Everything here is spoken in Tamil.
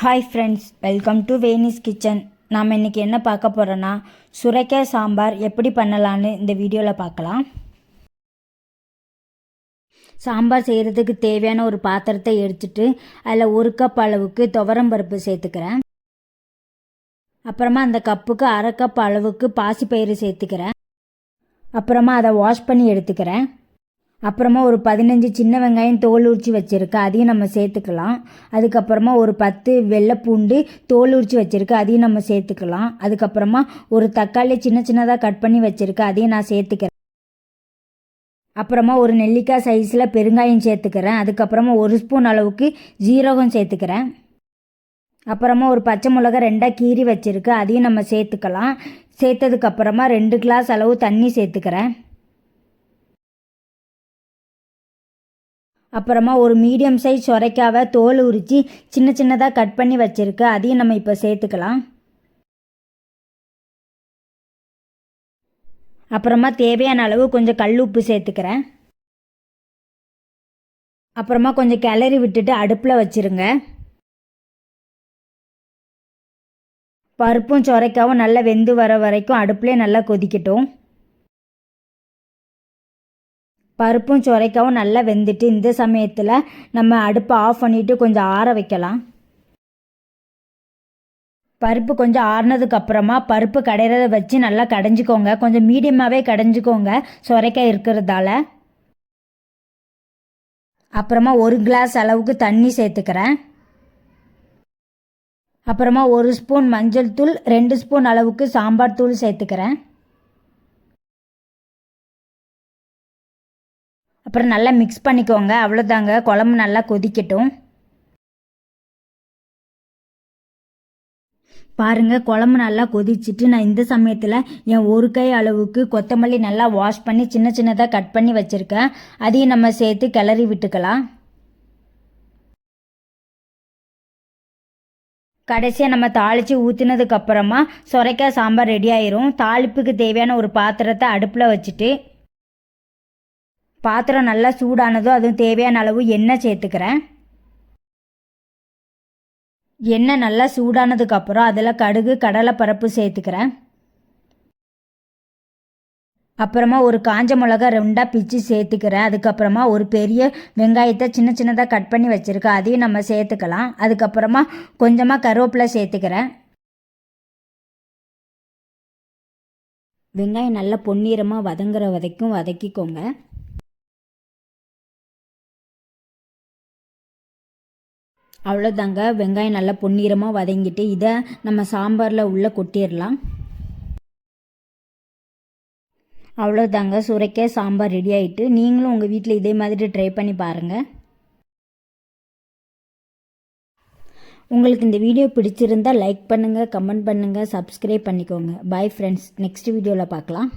Hi friends welcome to Venice kitchen நாம் இன்றைக்கி என்ன பார்க்க போகிறோன்னா சுரைக்காய் சாம்பார் எப்படி பண்ணலான்னு இந்த வீடியோவில் பார்க்கலாம். சாம்பார் செய்கிறதுக்கு தேவையான ஒரு பாத்திரத்தை எடுத்துட்டு அதில் ஒரு கப் அளவுக்கு துவரம் பருப்பு சேர்த்துக்கிறேன். அப்புறமா அந்த கப்புக்கு அரை கப் அளவுக்கு பாசிப்பயிறு சேர்த்துக்கிறேன். அப்புறமா அதை வாஷ் பண்ணி எடுத்துக்கிறேன். அப்புறமா ஒரு பதினஞ்சு சின்ன வெங்காயம் தோல் உரிச்சு வச்சுருக்கேன் அதையும் நம்ம சேர்த்துக்கலாம். அதுக்கப்புறமா ஒரு பத்து வெள்ளைப்பூண்டு தோல் உரிச்சு வச்சுருக்கேன் அதையும் நம்ம சேர்த்துக்கலாம். அதுக்கப்புறமா ஒரு தக்காளி சின்ன சின்னதாக கட் பண்ணி வச்சுருக்கேன் அதையும் நான் சேர்த்துக்கிறேன். அப்புறமா ஒரு நெல்லிக்காய் சைஸில் பெருங்காயம் சேர்த்துக்கிறேன். அதுக்கப்புறமா ஒரு ஸ்பூன் அளவுக்கு ஜீரகம் சேர்த்துக்கிறேன். அப்புறமா ஒரு பச்சை மிளகா ரெண்டாக கீறி வச்சுருக்கு அதையும் நம்ம சேர்த்துக்கலாம். சேர்த்ததுக்கப்புறமா ரெண்டு கிளாஸ் அளவு தண்ணி சேர்த்துக்கிறேன். அப்புறமா ஒரு மீடியம் சைஸ் சொரைக்காவை தோல் உரித்து சின்ன சின்னதாக கட் பண்ணி வச்சுருக்கு. அதையும் நம்ம இப்போ சேர்த்துக்கலாம். அப்புறமா தேவையான அளவு கொஞ்சம் கல் உப்பு சேர்த்துக்கிறேன். அப்புறமா கொஞ்சம் கிளறி விட்டுட்டு அடுப்பில் வச்சுருங்க. பருப்பும் சொரைக்காவும் நல்லா வெந்து வர வரைக்கும் அடுப்புலேயே நல்லா கொதிக்கட்டும். பருப்பும் சுரைக்காவும் நல்லா வெந்துட்டு இந்த சமயத்தில் நம்ம அடுப்பை ஆஃப் பண்ணிவிட்டு கொஞ்சம் ஆற வைக்கலாம். பருப்பு கொஞ்சம் ஆறுனதுக்கு அப்புறமா பருப்பு கடையிறத வச்சு நல்லா கடைஞ்சிக்கோங்க. கொஞ்சம் மீடியமாகவே கடைஞ்சிக்கோங்க. சுரைக்காய் இருக்கிறதால. அப்புறமா ஒரு கிளாஸ் அளவுக்கு தண்ணி சேர்த்துக்கிறேன். அப்புறமா ஒரு ஸ்பூன் மஞ்சள் தூள் ரெண்டு ஸ்பூன் அளவுக்கு சாம்பார் தூள் சேர்த்துக்கிறேன். அப்புறம் நல்லா மிக்ஸ் பண்ணிக்கோங்க. அவ்வளோதாங்க குழம்பு நல்லா கொதிக்கட்டும். பாருங்கள் குழம்பு நல்லா கொதிச்சுட்டு நான் இந்த சமயத்தில் என் ஒரு கை அளவுக்கு கொத்தமல்லி நல்லா வாஷ் பண்ணி சின்ன சின்னதாக கட் பண்ணி வச்சுருக்கேன். அதையும் நம்ம சேர்த்து கிளறி விட்டுக்கலாம். கடைசியாக நம்ம தாளித்து ஊற்றினதுக்கப்புறமா சுரைக்காய் சாம்பார் ரெடி ஆயிரும். தாளிப்புக்கு தேவையான ஒரு பாத்திரத்தை அடுப்பில் வச்சுட்டு பாத்திரம் நல்லா சூடானதும் அதுவும் தேவையான அளவு எண்ணெய் சேர்த்துக்கிறேன். எண்ணெய் நல்லா சூடானதுக்கப்புறம் அதில் கடுகு கடலைப்பருப்பு சேர்த்துக்கிறேன். அப்புறமா ஒரு காஞ்ச மிளகா ரெண்டாக பிச்சு சேர்த்துக்கிறேன். அதுக்கப்புறமா ஒரு பெரிய வெங்காயத்தை சின்ன சின்னதாக கட் பண்ணி வச்சுருக்கேன். அதையும் நம்ம சேர்த்துக்கலாம். அதுக்கப்புறமா கொஞ்சமாக கருவேப்பிலை சேர்த்துக்கிறேன். வெங்காயம் நல்லா பொன்னிறமாக வதங்குற வதைக்கும் வதக்கிக்கோங்க. அவ்வளோதாங்க வெங்காயம் நல்லா பொன்னிறமாக வதங்கிட்டு இதை நம்ம சாம்பாரில் உள்ளே கொட்டிடலாம் அவ்வளோதாங்க சுரைக்காய் சாம்பார் ரெடி ஆகிட்டு நீங்களும் உங்கள் வீட்டில் இதே மாதிரி ட்ரை பண்ணி பாருங்கள் உங்களுக்கு இந்த வீடியோ பிடிச்சிருந்தால் லைக் பண்ணுங்கள் கமெண்ட் பண்ணுங்கள் சப்ஸ்கிரைப் பண்ணிக்கோங்க. பாய் ஃப்ரெண்ட்ஸ் நெக்ஸ்ட் வீடியோவில் பார்க்கலாம்